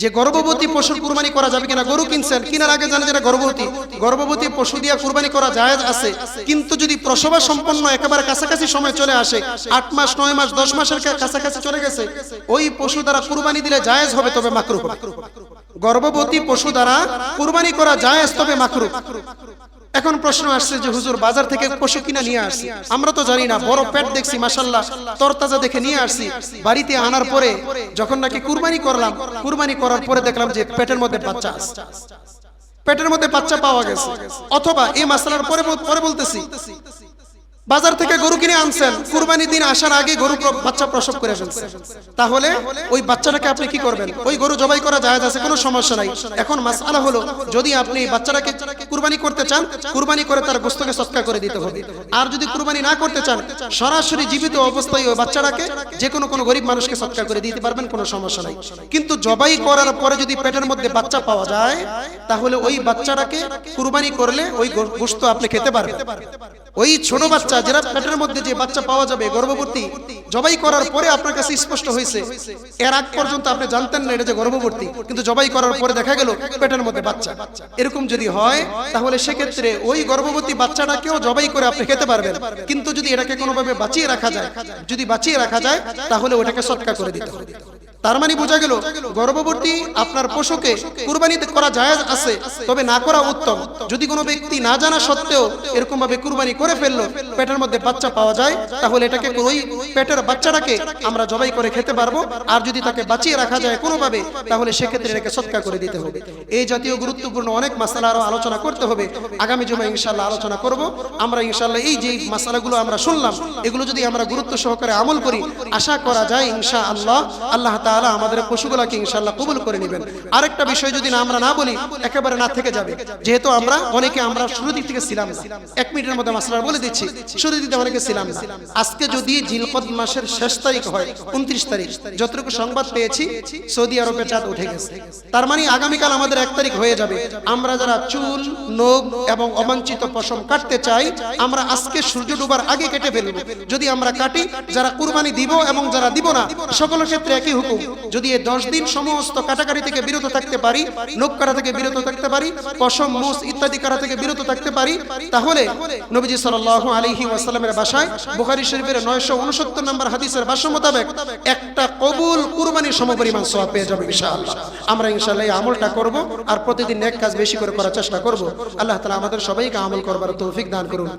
যে গর্ভবতী পশুর কুরবানি করা যাবে কিনা, গরু কিনছেন, কিনার আগে জানেন যেটা গর্ভবতী। গর্ভবতী পশু দিয়ে কুরবানি করা জায়েজ আছে, কিন্তু যদি প্রসবা সম্পন্ন একেবারে কাছাকাছি সময় চলে আসে, আট মাস, নয় মাস, দশ মাসের কাছাকাছি চলে গেছে, ওই পশু দ্বারা কুরবানি দিলে জায়েজ হবে তবে মাকরু গর্ভবতী পশু দ্বারা কুরবানি করা জায়েজ তবে মাকরু এখন প্রশ্ন আসছে যে, হুজুর, বাজার থেকে পশু কিনা নিয়ে আসছি? আমরা তো জানি না, বড় পেট দেখছি মাসাল্লাহ তরতাজা দেখে নিয়ে আসছি। বাড়িতে আনার পরে যখন নাকি কুরবানি করলাম, কুরবানি করার পরে দেখলাম যে পেটের মধ্যে বাচ্চা আছে। পেটের মধ্যে বাচ্চা পাওয়া গেছে। অথবা এই মাসালার পরে পরে বলতেছি বাজার থেকে গরু কিনে আনছেন, কুরবানি দিন আসার আগে গরু বাচ্চা প্রসব করে ফেলছে। তাহলে ওই বাচ্চাটাকে আপনি কি করবেন? ওই গরু জবাই করা যায় আছে, কোনো সমস্যা নাই। এখন মাসালা হলো, যদি আপনি বাচ্চাটাকে কুরবানি করতে চান, কুরবানি করে তার গোস্তকে সৎকার করে দিতে হবে। আর যদি কুরবানি না করতে চান, সরাসরি জীবিত অবস্থায় ওই বাচ্চাটাকে যে কোনো কোনো গরিব মানুষকে সৎকার করে দিতে পারবেন, কোনো সমস্যা নাই। কিন্তু জবাই করার পরে যদি পেটের মধ্যে বাচ্চা পাওয়া যায়, তাহলে ওই বাচ্চাটাকে কুরবানি করলে ওই গোস্ত আপনি খেতে পারবেন। ওই ছোট বাচ্চা যেটা পেটের মধ্যে যে বাচ্চা পাওয়া যাবে, গর্ভবতী, জবাই করার পরে আপনার কাছে স্পষ্ট হয়েছে। এর আগ পর্যন্ত আপনি জানতেন না এটা যে গর্ভবতী, কিন্তু জবাই করার পরে দেখা গেল পেটের মধ্যে বাচ্চা। এরকম যদি হয়, তাহলে সেক্ষেত্রে ওই গর্ভবতী বাচ্চাটাকেও জবাই করে আপনি খেতে পারবেন। কিন্তু যদি এটাকে কোনোভাবে বাঁচিয়ে রাখা যায়, যদি বাঁচিয়ে রাখা যায়, তাহলে ওটাকে সৎকার করে দিতে হবে। তার মানে বোঝা গেল গর্ভবতী আপনার পশুকে কুরবানি করা জায়েজ আছে তবে না করা উত্তম। যদি কোনো ব্যক্তি না জানা সত্ত্বেও এরকম ভাবে কুরবানি করে ফেলল পেটের মধ্যে বাচ্চা পাওয়া যায় তাহলে এটাকে ওই পেটের বাচ্চাটাকে আমরা জবাই করে খেতে পারব আর যদি তাকে বাঁচিয়ে রাখা যায় কোনোভাবে তাহলে সেক্ষেত্রে এটাকে সৎকার করে দিতে হবে। এই জাতীয় গুরুত্বপূর্ণ অনেক মাসালা আরও আলোচনা করতে হবে। আগামী জমা ইনশাল্লাহ আলোচনা করব। আমরা ইনশাল্লাহ এই যে মাসালাগুলো আমরা শুনলাম এগুলো যদি আমরা গুরুত্ব সহকারে আমল করি আশা করা যায় ইনশা আল্লাহ আল্লাহ তাআলা আমাদের পশুগুলাকে ইনশাল্লাহ কবুল করে নেবেন। আরেকটা বিষয় যদি না আমরা না বলি, একেবারে না থেকে যাবে। যেহেতু আমরা অনেকে আমরা শুরু দিক থেকে ছিলাম এক মিনিটের মধ্যে মাসালা বলে দিচ্ছি। শুরু দিতে অনেকে ছিলাম আজকে যদি জিলকদ মাসের শেষ তারিখ হয়, উনত্রিশ তারিখ, যতটুকু সংবাদ পেয়েছি, সৌদি আরবে চাঁদ উঠে গেছে। তার মানে আগামীকাল আমাদের এক তারিখ হয়ে যাবে। আমরা যারা চুল, নখ এবং অবাঞ্ছিত পশম কাটতে চাই, আমরা আজকে সূর্য ডুবার আগে কেটে ফেলব। যদি আমরা কাটি, যারা কুরবানি দিব এবং যারা দিব না, সকলের ক্ষেত্রে একই হুকুম। যদি এই দশ দিন সমস্ত কাটাকাটি থেকে বিরত থাকতে পারি নখ কাটা থেকে বিরত থাকতে পারি, পশম মুস ইত্যাদি কাটা থেকে বিরত থাকতে পারি, তাহলে নবীজি সাল্লাল্লাহু আলাইহি ওয়াসাল্লামের বাসায় বুখারী শরীফের 969 নম্বর হাদিসের ভাষ্য মোতাবেক একটা কবুল কুরবানির সমপরিমাণ সওয়াব পেয়ে যাবে ইনশাআল্লাহ। আমরা ইনশাআল্লাহ এই আমলটা করব আর প্রতিদিন এক কাজ বেশি করে করার চেষ্টা করব। আল্লাহ তালা আমাদের সবাইকে আমল করবার তৌফিক দান করুন।